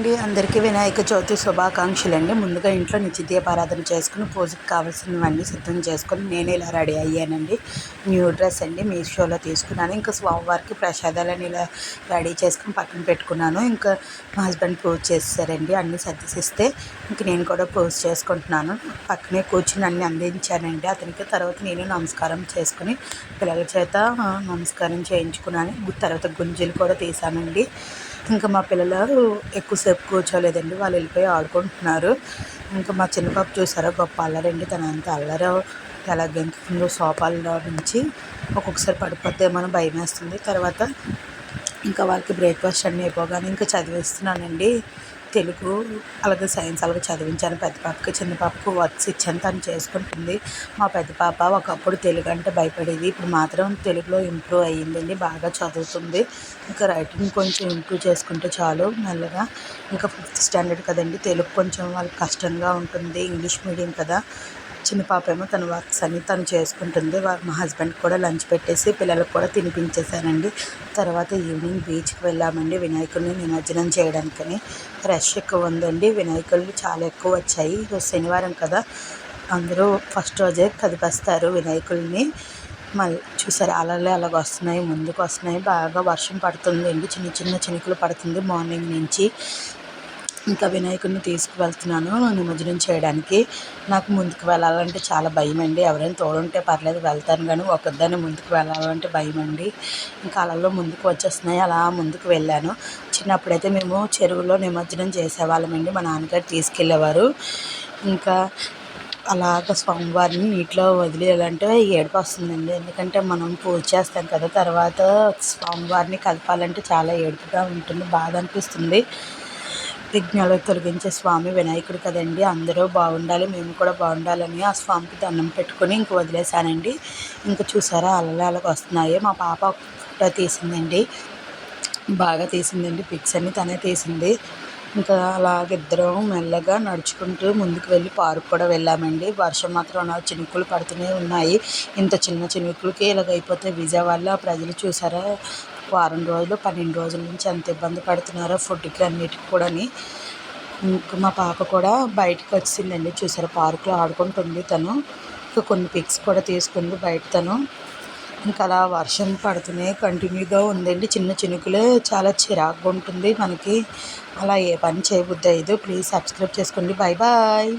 అండి. అందరికీ వినాయక చవితి శుభాకాంక్షలు అండి ముందుగా ఇంట్లో నిత్యదీపారాధన చేసుకుని పూజకు కావాల్సినవన్నీ సిద్ధం చేసుకుని నేను ఇలా రెడీ అయ్యానండి. న్యూ డ్రెస్ అండి. మీషోలో తీసుకున్నాను. ఇంకా స్వామివారికి ప్రసాదాలని ఇలా రెడీ చేసుకుని పక్కన పెట్టుకున్నాను. ఇంకా మా హస్బెండ్ పూజ చేస్తారండి. అన్నీ సర్దిసిస్తే ఇంక నేను కూడా పూజ చేసుకుంటున్నాను. పక్కనే కూర్చుని అన్నీ అందించానండి. అతనికి తర్వాత నేను నమస్కారం చేసుకుని పిల్లల చేత నమస్కారం చేయించుకున్నాను. తర్వాత గుంజలు కూడా తీసానండి ఇంకా మా పిల్లలు ఎక్కువ ఎక్కువసేపు కూర్చోలేదండి వాళ్ళు వెళ్ళిపోయి ఆడుకుంటున్నారు. ఇంకా మా చిన్న పాప చూసారా గొప్ప అల్లరండి. తన అంత అల్లర ఎలా గెంతుందో సోఫాల్లో నుంచి ఒక్కొక్కసారి పడిపోద్దేమో భయం వేస్తుంది. తర్వాత ఇంకా వాళ్ళకి బ్రేక్ఫాస్ట్ అన్నీ అయిపోగానే ఇంకా చదివిస్తున్నానండి. తెలుగు అలాగే సైన్స్ అలాగే చదివించాను. పెద్ద పాపకి చిన్న పాపకు వర్క్స్ ఇచ్చాను. తను చేసుకుంటుంది. మా పెద్ద పాప ఒకప్పుడు తెలుగు అంటే భయపడేది. ఇప్పుడు మాత్రం తెలుగులో ఇంప్రూవ్ అయ్యిందండి. బాగా చదువుతుంది. ఇంకా రైటింగ్ కొంచెం ఇంప్రూవ్ చేసుకుంటే చాలు. మెల్లగా ఇంకా ఫిఫ్త్ స్టాండర్డ్ కదండి. తెలుగు కొంచెం వాళ్ళకి కష్టంగా ఉంటుంది. ఇంగ్లీష్ మీడియం కదా. చిన్న పాప ఏమో తన వర్క్స్ అన్నీ తను చేసుకుంటుంది. మా హస్బెండ్ కూడా లంచ్ పెట్టేసి పిల్లలకు కూడా తినిపించేసానండి తర్వాత ఈవినింగ్ బీచ్కి వెళ్ళామండి వినాయకుడిని నిమజ్జనం చేయడానికని. రష్ ఎక్కువ ఉందండి. వినాయకులు చాలా ఎక్కువ వచ్చాయి. శనివారం కదా. అందరూ ఫస్ట్ రోజే కదిపేస్తారు వినాయకుల్ని. మళ్ళీ చూసారు? అలలే అలాగ వస్తున్నాయి ముందుకు వస్తున్నాయి. బాగా వర్షం పడుతుందండి. చిన్న చిన్న చినుకులు పడుతుంది మార్నింగ్ నుంచి. ఇంకా వినాయకుడిని తీసుకువెళ్తున్నాను నిమజ్జనం చేయడానికి. నాకు ముందుకు వెళ్ళాలంటే చాలా భయం అండి ఎవరైనా తోడుంటే పర్లేదు వెళ్తాను కానీ ఒకదాన్ని ముందుకు వెళ్ళాలంటే భయం అండి ఇంకా అలల్లో ముందుకు వచ్చేస్తున్నాయి. అలా ముందుకు వెళ్ళాను. చిన్నప్పుడైతే మేము చెరువులో నిమజ్జనం చేసేవాళ్ళమండి. మా నాన్నగారు తీసుకెళ్ళేవారు. ఇంకా అలాగ స్వామివారిని నీటిలో వదిలేయాలంటే ఏడుపు వస్తుందండి. ఎందుకంటే మనం పూజ చేస్తాం కదా తర్వాత స్వామివారిని కలపాలంటే చాలా ఏడుపుగా ఉంటుంది బాధ అనిపిస్తుంది. విఘ్నాలు తొలగించే స్వామి వినాయకుడు కదండి. అందరూ బాగుండాలి మేము కూడా బాగుండాలని ఆ స్వామికి దండం పెట్టుకొని ఇంక వదిలేసానండి ఇంకా చూసారా అలలు అలాగ వస్తున్నాయి. మా పాప ఫోటో తీసిందండి. బాగా తీసిందండి. పిక్స్ అన్ని తనే తీసింది. ఇంకా అలాగిద్దరం మెల్లగా నడుచుకుంటూ ముందుకు వెళ్ళి పార్క్ కూడా వెళ్ళామండి. వర్షం మాత్రం నా చినుకులు పడుతూనే ఉన్నాయి. ఇంత చిన్న చినుకులకి ఇలాగైపోతే విజయవాడలో ప్రజలు చూసారా? వారం రోజులు పన్నెండు రోజుల నుంచి ఎంత ఇబ్బంది పడుతున్నారో ఫుడ్కి అన్నిటికి కూడాని. ఇంకా మా పాప కూడా బయటకు వచ్చిందండి. చూసారు పార్కులో ఆడుకుంటుంది తను. ఇంకా కొన్ని పిక్స్ కూడా తీసుకుంది బయట తను. ఇంకా అలా వర్షం పడుతూనే కంటిన్యూగా ఉందండి. చిన్న చినుకులే చాలా చిరాకుగా ఉంటుంది మనకి. అలా ఏ పని చేయబుద్ది అయ్యదు. ప్లీజ్ సబ్స్క్రైబ్ చేసుకోండి. Bye bye